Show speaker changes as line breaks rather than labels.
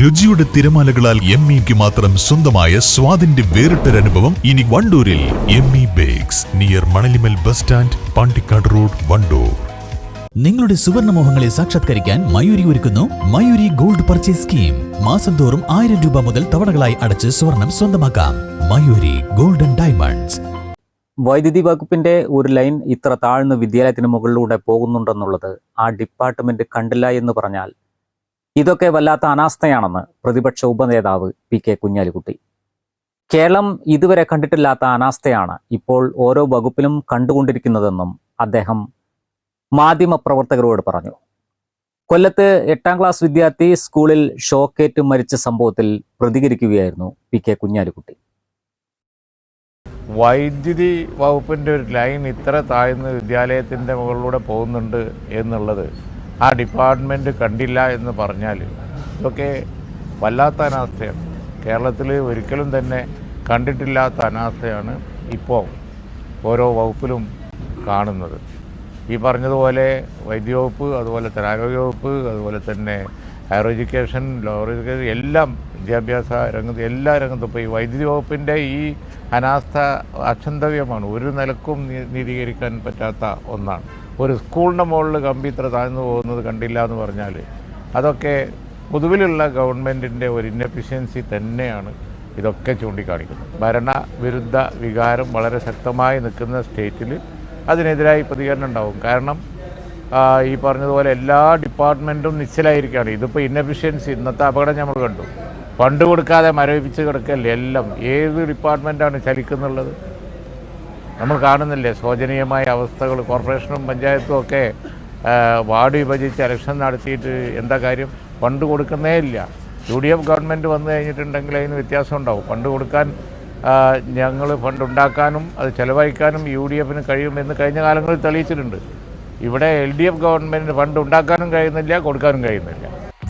രുചിയുടെ തിരമാലകളാൽ എം ഇക്ക് മാത്രം സ്വന്തമായ സ്വാദിന്റെ വേറിട്ടൊരനുഭവം ഇനി വണ്ടൂരിൽ M E bakes near Manalimal bus stand Pandikkad road Wandoor.
നിങ്ങളുടെ സുവർണമോഹങ്ങളെ സാക്ഷാത്കരിക്കാൻ മയൂരി ഒരുക്കുന്നു മയൂരി ഗോൾഡ് പർച്ചേസ് സ്കീം. മാസം തോറും ആയിരം രൂപ മുതൽ തവണകളായി അടച്ച് സ്വർണം സ്വന്തമാക്കാം. Mayuri golden diamonds.
വൈദ്യുതി വകുപ്പിന്റെ ഒരു ലൈൻ ഇത്ര താഴ്ന്ന വിദ്യാലയത്തിന് മുകളിലൂടെ പോകുന്നുണ്ടെന്നുള്ളത് ആ ഡിപ്പാർട്ട്മെന്റ് കണ്ടില്ല എന്ന് പറഞ്ഞാൽ ഇതൊക്കെ വല്ലാത്ത അനാസ്ഥയാണെന്ന് പ്രതിപക്ഷ ഉപനേതാവ് പി കെ കുഞ്ഞാലിക്കുട്ടി. കേരളം ഇതുവരെ കണ്ടിട്ടില്ലാത്ത അനാസ്ഥയാണ് ഇപ്പോൾ ഓരോ വകുപ്പിലും കണ്ടുകൊണ്ടിരിക്കുന്നതെന്നും അദ്ദേഹം മാധ്യമപ്രവർത്തകരോട് പറഞ്ഞു. കൊല്ലത്ത് എട്ടാം ക്ലാസ് വിദ്യാർത്ഥി സ്കൂളിൽ ഷോക്കേറ്റ് മരിച്ച സംഭവത്തിൽ പ്രതികരിക്കുകയായിരുന്നു പി കെ കുഞ്ഞാലിക്കുട്ടി.
വൈദ്യുതി വകുപ്പിന്റെ ഒരു ലൈൻ ഇത്ര താഴ്ന്ന് വിദ്യാലയത്തിന്റെ മുകളിലൂടെ പോകുന്നുണ്ട് എന്നുള്ളത് ആ ഡിപ്പാർട്ട്മെന്റ് കണ്ടില്ല എന്ന് പറഞ്ഞാൽ ഇതൊക്കെ വല്ലാത്ത അനാസ്ഥയാണ്. കേരളത്തിൽ ഒരിക്കലും തന്നെ കണ്ടിട്ടില്ലാത്ത അനാസ്ഥയാണ് ഇപ്പോൾ ഓരോ വകുപ്പിലും കാണുന്നത്. ഈ പറഞ്ഞതുപോലെ വൈദ്യവകുപ്പ് അതുപോലെ തന്നെ ആരോഗ്യ വകുപ്പ് അതുപോലെ തന്നെ ഹയർ എഡ്യൂക്കേഷൻ ലോവർ എഡ്യൂക്കേഷൻ എല്ലാം വിദ്യാഭ്യാസ രംഗത്ത് എല്ലാ രംഗത്തും ഇപ്പോൾ ഈ വൈദ്യുതി വകുപ്പിന്റെ ഈ അനാസ്ഥ അക്ഷന്തവ്യമാണ് ഒരു നിലക്കും നീതീകരിക്കാൻ പറ്റാത്ത ഒന്നാണ്. ഒരു സ്കൂളിന്റെ മുകളിൽ കമ്പി ഇത്ര താഴ്ന്നു പോകുന്നത് കണ്ടില്ല എന്ന് പറഞ്ഞാൽ അതൊക്കെ പൊതുവിലുള്ള ഗവൺമെന്റിന്റെ ഒരു ഇന്നഫിഷ്യൻസി തന്നെയാണ് ഇതൊക്കെ ചൂണ്ടിക്കാണിക്കുന്നത്. ഭരണവിരുദ്ധ വികാരം വളരെ ശക്തമായി നിൽക്കുന്ന സ്റ്റേറ്റിൽ അതിനെതിരായി പ്രതികരണം ഉണ്ടാവും. കാരണം ഈ പറഞ്ഞതുപോലെ എല്ലാ ഡിപ്പാർട്ട്മെന്റും നിശ്ചലായിരിക്കുകയാണ്. ഇതിപ്പോൾ ഇന്നഫിഷ്യൻസി ഇന്നത്തെ അപകടം നമ്മൾ കണ്ടു. ഫണ്ട് കൊടുക്കാതെ മരവിപ്പിച്ച് കിടക്കല്ലേ എല്ലാം. ഏത് ഡിപ്പാർട്ട്മെന്റാണ് ചലിക്കുന്നുള്ളത്? നമ്മൾ കാണുന്നില്ലേ? ശോചനീയമായ അവസ്ഥകൾ കോർപ്പറേഷനും പഞ്ചായത്തും ഒക്കെ വാർഡ് വിഭജിച്ച് ഇലക്ഷൻ നടത്തിയിട്ട് എന്താ കാര്യം? ഫണ്ട് കൊടുക്കുന്നേ ഇല്ല. യു ഡി എഫ് ഗവൺമെന്റ് വന്നു കഴിഞ്ഞിട്ടുണ്ടെങ്കിൽ അതിന് വ്യത്യാസം ഉണ്ടാവും. ഫണ്ട് കൊടുക്കാൻ ഞങ്ങൾ ഫണ്ട് ഉണ്ടാക്കാനും അത് ചിലവഴിക്കാനും യു ഡി എഫിന് കഴിയുമെന്ന് കഴിഞ്ഞ കാലങ്ങളിൽ തെളിയിച്ചിട്ടുണ്ട്. ഇവിടെ L D F government fund ഉണ്ടാക്കാനും കഴിയുന്നില്ല കൊടുക്കാനും കഴിയുന്നില്ല.